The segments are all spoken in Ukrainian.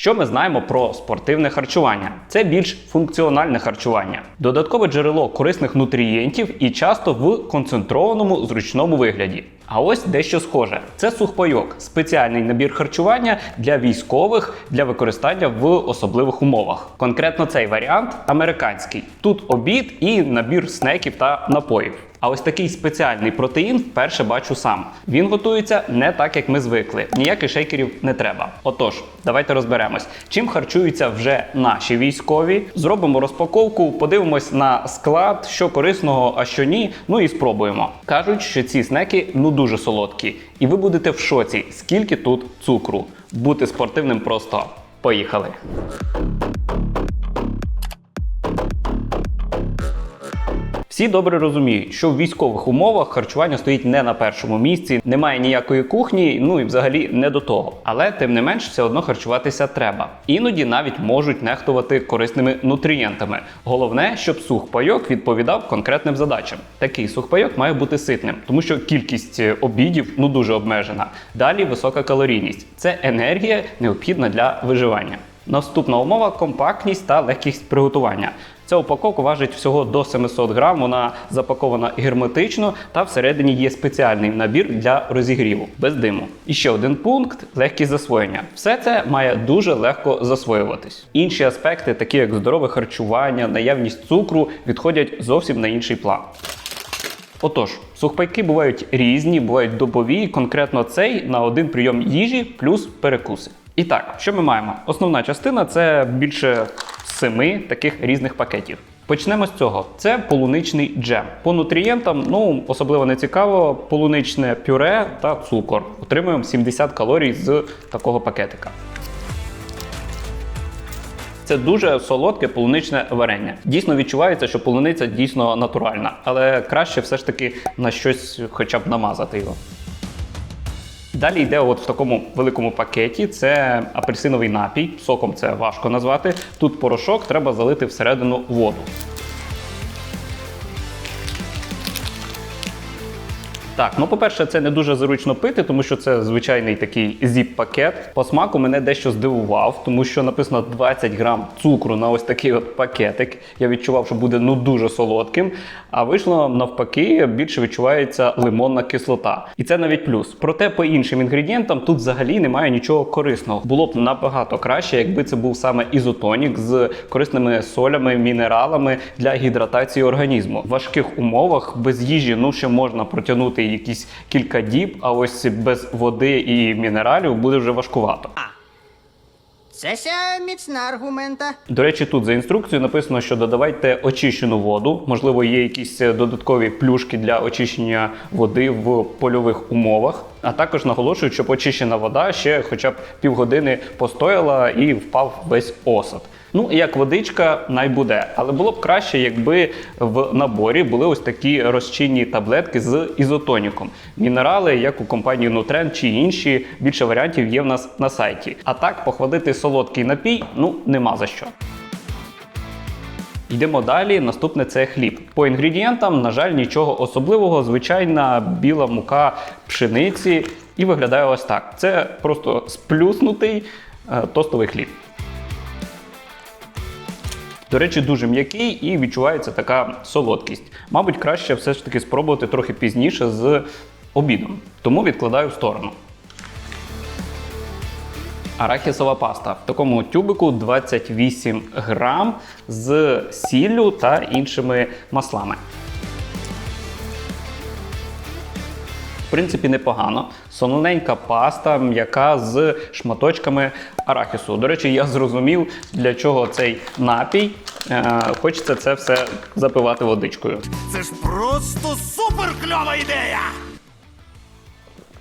Що ми знаємо про спортивне харчування? Це більш функціональне харчування, додаткове джерело корисних нутрієнтів і часто в концентрованому зручному вигляді. А ось дещо схоже: це сухпайок, спеціальний набір харчування для військових для використання в особливих умовах. Конкретно цей варіант американський. Тут обід і набір снеків та напоїв. А ось такий спеціальний протеїн вперше бачу сам. Він готується не так, як ми звикли. Ніяких шейкерів не треба. Отож, давайте розберемось, чим харчуються вже наші військові. Зробимо розпаковку, подивимось на склад, що корисного, а що ні. Ну і спробуємо. Кажуть, що ці снеки ну дуже солодкі, і ви будете в шоці, скільки тут цукру. Бути спортивним просто поїхали. Всі добре розуміють, що в військових умовах харчування стоїть не на першому місці, немає ніякої кухні, ну і взагалі не до того. Але тим не менш, все одно харчуватися треба. Іноді навіть можуть нехтувати корисними нутрієнтами. Головне, щоб сухпайок відповідав конкретним задачам. Такий сухпайок має бути ситним, тому що кількість е, обідів ну дуже обмежена. Далі висока калорійність. Це енергія необхідна для виживання. Наступна умова компактність та легкість приготування. Ця упаковка важить всього до 700 грам. Вона запакована герметично та всередині є спеціальний набір для розігріву без диму. І ще один пункт легкість засвоєння. Все це має дуже легко засвоюватись. Інші аспекти, такі як здорове харчування, наявність цукру, відходять зовсім на інший план. Отож, сухпайки бувають різні, бувають добові. Конкретно цей на один прийом їжі плюс перекуси. І так, що ми маємо? Основна частина це більше семи таких різних пакетів. Почнемо з цього. Це полуничний джем. По нутрієнтам, ну особливо не цікаво, полуничне пюре та цукор. Отримуємо 70 калорій з такого пакетика. Це дуже солодке полуничне варення. Дійсно відчувається, що полуниця дійсно натуральна, але краще все ж таки на щось хоча б намазати його. Далі йде от в такому великому пакеті. Це апельсиновий напій. Соком це важко назвати. Тут порошок треба залити всередину воду. Так, ну по-перше, це не дуже зручно пити, тому що це звичайний такий зіп-пакет. По смаку мене дещо здивував, тому що написано 20 грам цукру на ось такий от пакетик. Я відчував, що буде ну дуже солодким. А вийшло навпаки, більше відчувається лимонна кислота. І це навіть плюс. Проте по іншим інгредієнтам тут взагалі немає нічого корисного. Було б набагато краще, якби це був саме ізотонік з корисними солями, мінералами для гідратації організму. В важких умовах без їжі ну ще можна протягнути якісь кілька діб, а ось без води і мінералів буде вже важкувато. Це ся міцна аргумента. До речі, тут за інструкцією написано, що додавайте очищену воду. Можливо, є якісь е, додаткові плюшки для очищення води в польових умовах. А також наголошують, щоб очищена вода ще хоча б півгодини постояла і впав весь осад. Ну, як водичка, найбуде. Але було б краще, якби в наборі були ось такі розчинні таблетки з ізотоніком. Мінерали, як у компанії Nutrend чи інші, більше варіантів є в нас на сайті. А так, похвалити солодкий напій, ну нема за що. Йдемо далі. Наступне це хліб. По інгредієнтам, на жаль, нічого особливого. Звичайна біла мука пшениці. І виглядає ось так. Це просто сплюснутий е, тостовий хліб. До речі, дуже м'який і відчувається така солодкість. Мабуть, краще все ж таки спробувати трохи пізніше з обідом. Тому відкладаю в сторону. Арахісова паста. В такому тюбику 28 грам з сіллю та іншими маслами. В принципі, непогано. Солоненька паста, м'яка з шматочками арахісу. До речі, я зрозумів, для чого цей напій. Е, хочеться це все запивати водичкою. Це ж просто супер кльова ідея!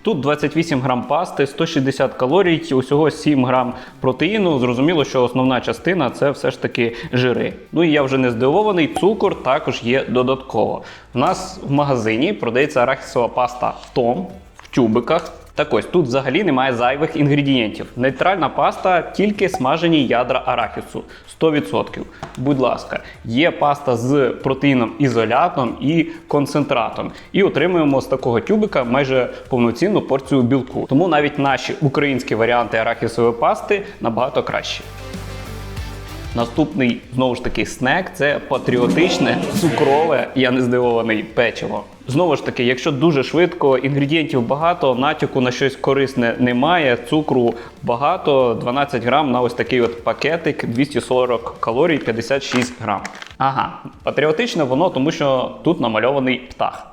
Тут 28 грам пасти, 160 калорій, усього 7 грам протеїну. Зрозуміло, що основна частина це все ж таки жири. Ну і я вже не здивований, цукор також є додатково. У нас в магазині продається арахісова паста Том тюбиках. Так ось тут взагалі немає зайвих інгредієнтів. Нейтральна паста, тільки смажені ядра арахісу 100%. Будь ласка, є паста з протеїном ізолятом і концентратом. І отримуємо з такого тюбика майже повноцінну порцію білку. Тому навіть наші українські варіанти арахісової пасти набагато кращі. Наступний знову ж таки снек це патріотичне, цукрове, я не здивований печиво. Знову ж таки, якщо дуже швидко, інгредієнтів багато, натяку на щось корисне немає, цукру багато, 12 грам на ось такий от пакетик, 240 калорій, 56 грам. Ага, патріотичне воно, тому що тут намальований птах.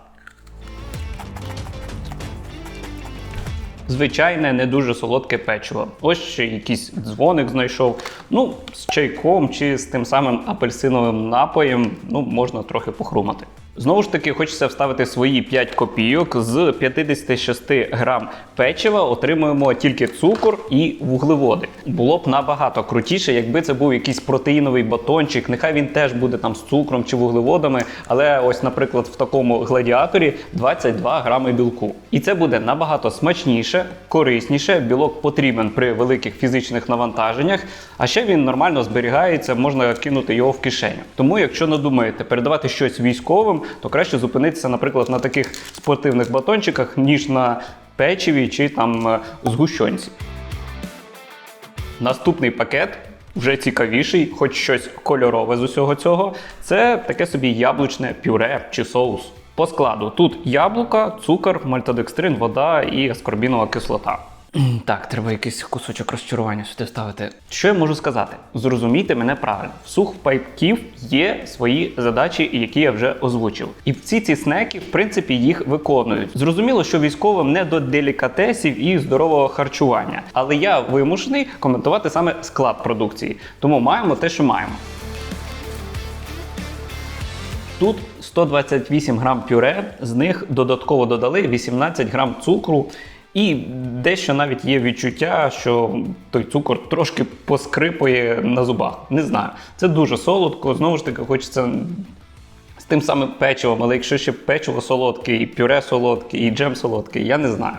Звичайне, не дуже солодке печиво. Ось ще якийсь дзвоник знайшов. Ну, з чайком чи з тим самим апельсиновим напоєм, ну, можна трохи похрумати. Знову ж таки, хочеться вставити свої 5 копійок. З 56 грам печива отримуємо тільки цукор і вуглеводи. Було б набагато крутіше, якби це був якийсь протеїновий батончик. Нехай він теж буде там з цукром чи вуглеводами. Але ось, наприклад, в такому гладіаторі 22 грами білку. І це буде набагато смачніше, корисніше. Білок потрібен при великих фізичних навантаженнях. А ще він нормально зберігається, можна кинути його в кишеню. Тому, якщо надумаєте передавати щось військовим, то краще зупинитися, наприклад, на таких спортивних батончиках, ніж на печиві чи там е, згущенці. Наступний пакет. Вже цікавіший, хоч щось кольорове з усього цього. Це таке собі яблучне пюре чи соус. По складу тут яблука, цукор, мальтодекстрин, вода і аскорбінова кислота. Так, треба якийсь кусочок розчарування сюди вставити. Що я можу сказати? Зрозумійте мене правильно. В сухпайків є свої задачі, які я вже озвучив. І всі ці снеки, в принципі, їх виконують. Зрозуміло, що військовим не до делікатесів і здорового харчування. Але я вимушений коментувати саме склад продукції. Тому маємо те, що маємо. Тут 128 грам пюре, з них додатково додали 18 грам цукру. І дещо навіть є відчуття, що той цукор трошки поскрипує на зубах. Не знаю. Це дуже солодко. Знову ж таки, хочеться з тим самим печивом, але якщо ще печиво солодке, і пюре солодке, і джем солодкий, я не знаю.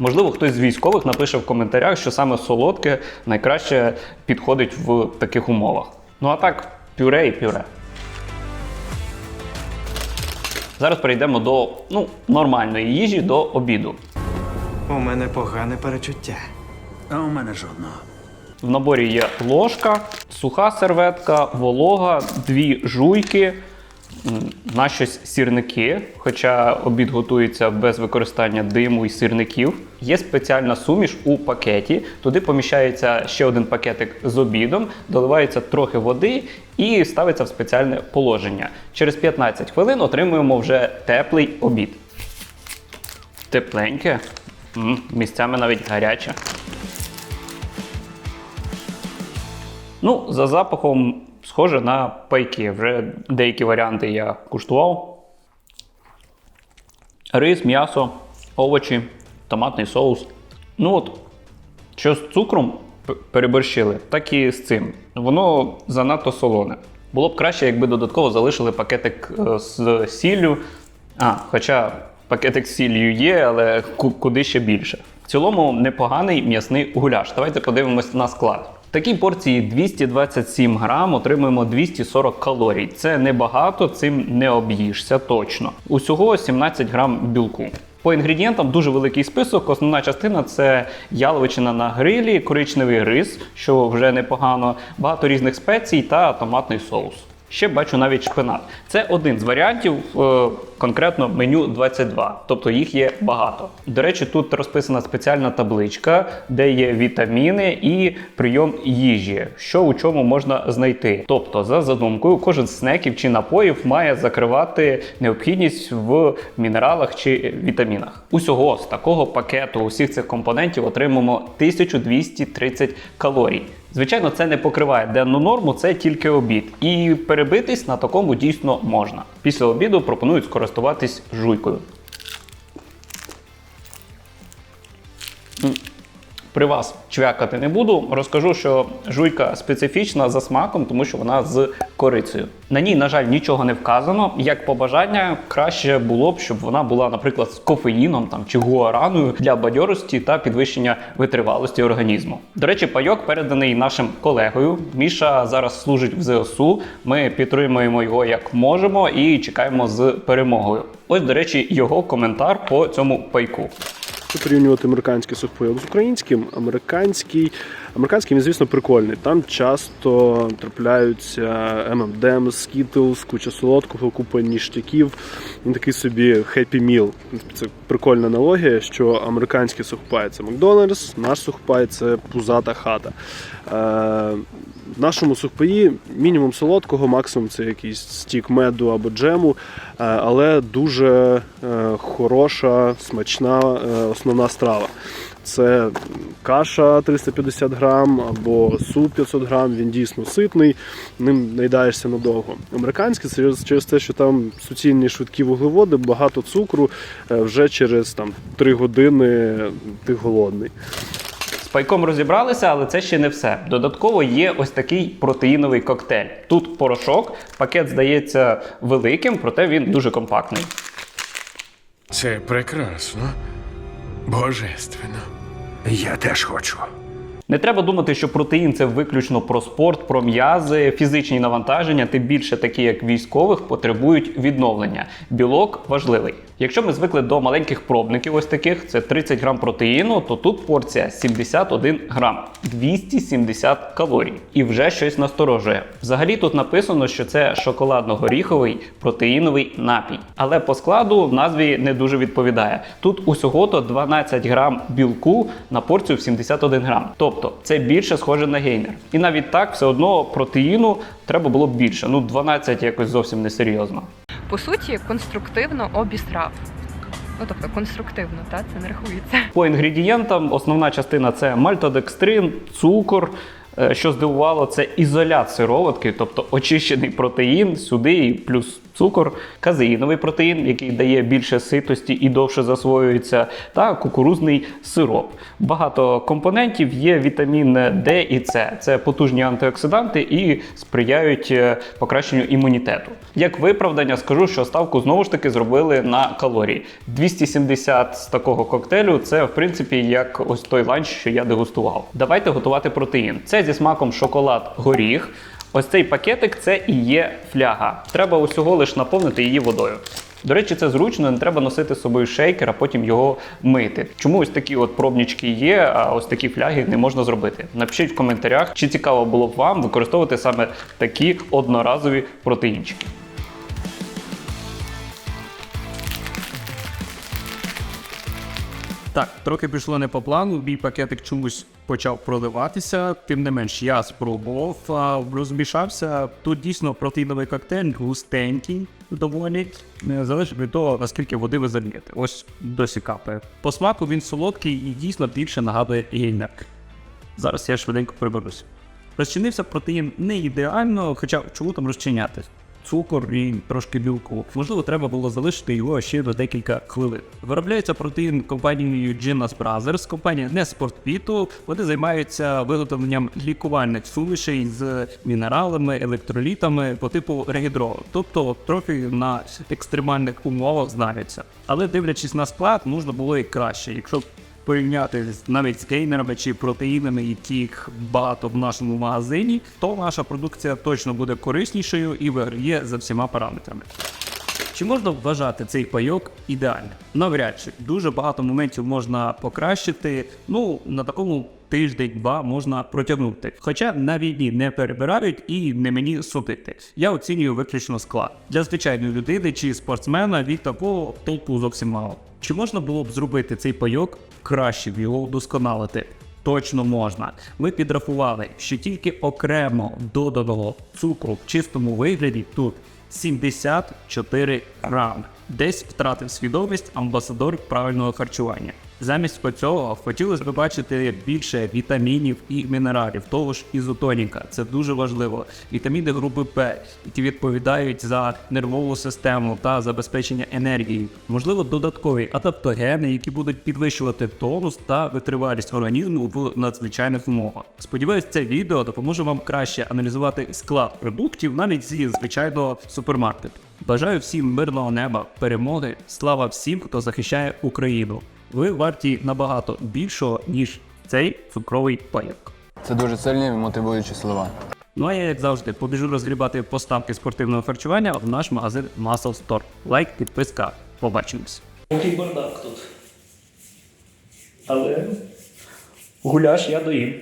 Можливо, хтось з військових напише в коментарях, що саме солодке найкраще підходить в таких умовах. Ну а так, пюре і пюре. Зараз перейдемо до ну, нормальної їжі, до обіду. У мене погане перечуття. А у мене жодного. В наборі є ложка, суха серветка, волога, дві жуйки, на щось сірники, хоча обід готується без використання диму і сірників. Є спеціальна суміш у пакеті. Туди поміщається ще один пакетик з обідом, доливається трохи води і ставиться в спеціальне положення. Через 15 хвилин отримуємо вже теплий обід. Тепленьке, місцями навіть гаряче. Ну, за запахом схоже на пайки. Вже деякі варіанти я куштував. Рис, м'ясо, овочі, томатний соус. Ну от, що з цукром переборщили, так і з цим. Воно занадто солоне. Було б краще, якби додатково залишили пакетик е, з сіллю. А, хоча пакетик з сіллю є, але куди ще більше. В цілому непоганий м'ясний гуляш. Давайте подивимось на склад. Такій порції 227 грам отримуємо 240 калорій. Це небагато, цим не об'їшся точно. Усього 17 грам білку. По інгредієнтам дуже великий список. Основна частина це яловичина на грилі, коричневий рис, що вже непогано, багато різних спецій та томатний соус. Ще бачу навіть шпинат. Це один з варіантів е, конкретно меню 22, тобто їх є багато. До речі, тут розписана спеціальна табличка, де є вітаміни і прийом їжі, що у чому можна знайти. Тобто, за задумкою, кожен з снеків чи напоїв має закривати необхідність в мінералах чи вітамінах. Усього з такого пакету усіх цих компонентів отримаємо 1230 калорій. Звичайно, це не покриває денну норму, це тільки обід. І перебитись на такому дійсно можна. Після обіду пропонують скористуватись жуйкою. При вас чвякати не буду. Розкажу, що жуйка специфічна за смаком, тому що вона з корицею. На ній, на жаль, нічого не вказано. Як побажання, краще було б, щоб вона була, наприклад, з кофеїном там чи гуараною для бадьорості та підвищення витривалості організму. До речі, пайок переданий нашим колегою. Міша зараз служить в ЗСУ. Ми підтримуємо його як можемо і чекаємо з перемогою. Ось, до речі, його коментар по цьому пайку. Порівнювати американський сухпайок з українським, американський, американський він, звісно, прикольний. Там часто трапляються M&M, Skittles, куча солодкого, купа ніштяків. Він такий собі happy meal. Це прикольна аналогія, що американський сухпай це Макдональдс, наш сухпай це пузата хата. Е, в нашому сухпаї мінімум солодкого, максимум це якийсь стік меду або джему, е, але дуже е, хороша, смачна основна страва. Це каша 350 грам або суп 500 грам, він дійсно ситний, ним наїдаєшся надовго. Американський це через, те, що там суцільні швидкі вуглеводи, багато цукру, е, вже через там, 3 години ти голодний. З пайком розібралися, але це ще не все. Додатково є ось такий протеїновий коктейль. Тут порошок, пакет здається великим, проте він дуже компактний. Це прекрасно. Божественно. Я теж хочу. Не треба думати, що протеїн це виключно про спорт, про м'язи, фізичні навантаження, тим більше такі, як військових, потребують відновлення. Білок важливий. Якщо ми звикли до маленьких пробників, ось таких, це 30 грам протеїну, то тут порція 71 грам, 270 калорій. І вже щось насторожує. Взагалі тут написано, що це шоколадно-горіховий протеїновий напій. Але по складу в назві не дуже відповідає. Тут усього-то 12 грам білку на порцію в 71 грам. Тобто це більше схоже на гейнер. І навіть так все одно протеїну треба було більше. Ну 12 якось зовсім несерйозно. По суті, конструктивно обісрав. Ну тобто конструктивно, та це не рахується. По інгредієнтам основна частина це мальтодекстрин, цукор. Е, Що здивувало, це ізолят сироватки, тобто очищений протеїн сюди і плюс цукор, казеїновий протеїн, який дає більше ситості і довше засвоюється, та кукурузний сироп. Багато компонентів є вітамін D і С. Це потужні антиоксиданти і сприяють е, покращенню імунітету. Як виправдання, скажу, що ставку знову ж таки зробили на калорії. 270 з такого коктейлю це в принципі як ось той ланч, що я дегустував. Давайте готувати протеїн. Це зі смаком шоколад горіх. Ось цей пакетик це і є фляга. Треба усього лиш наповнити її водою. До речі, це зручно, не треба носити з собою шейкер, а потім його мити. Чому ось такі от пробнічки є, а ось такі фляги не можна зробити? Напишіть в коментарях, чи цікаво було б вам використовувати саме такі одноразові протеїнчики. Так, трохи пішло не по плану. Мій пакетик чомусь почав проливатися. Тим не менш, я спробував, розмішався. Тут дійсно протеїновий коктейль густенький, доволі Не залежить від того, наскільки води ви зальєте. Ось досі капає. По смаку він солодкий і дійсно більше нагадує гейнер. Зараз я швиденько приберусь. Розчинився протеїн не ідеально, хоча чому там розчинятись? Цукор і трошки білку. Можливо, треба було залишити його ще на декілька хвилин. Виробляється протеїн компанією Ginas Brothers, компанія не спортпіту. Вони займаються виготовленням лікувальних сумішей з мінералами, електролітами по типу регідро, тобто трохи на екстремальних умовах знаються. Але дивлячись на склад, можна було і краще. Якщо порівняти навіть з гейнерами чи протеїнами, яких багато в нашому магазині, то наша продукція точно буде кориснішою і виграє за всіма параметрами. Чи можна вважати цей пайок ідеальним? Навряд чи дуже багато моментів можна покращити. Ну на такому тиждень-два можна протягнути. Хоча на війні не перебирають і не мені судити. Я оцінюю виключно склад для звичайної людини чи спортсмена від такого толку зовсім мало. Чи можна було б зробити цей пайок краще, його вдосконалити? Точно можна. Ми підрахували, що тільки окремо доданого цукру в чистому вигляді тут 74 грами. Десь втратив свідомість амбасадор правильного харчування. Замість цього хотілося б бачити більше вітамінів і мінералів, того ж ізотоніка. Це дуже важливо. Вітаміни групи П, які відповідають за нервову систему та забезпечення енергії. Можливо, додаткові адаптогени, які будуть підвищувати тонус та витривалість організму в надзвичайних умовах. Сподіваюсь, це відео допоможе вам краще аналізувати склад продуктів навіть зі звичайного супермаркету. Бажаю всім мирного неба, перемоги. Слава всім, хто захищає Україну. Ви варті набагато більшого, ніж цей цукровий паяк. Це дуже сильні і мотивуючі слова. Ну а я, як завжди, побіжу розгрібати поставки спортивного харчування в наш магазин Muscle Store. Лайк, підписка. Побачимось. Який бардак тут. Але гуляш я доїм.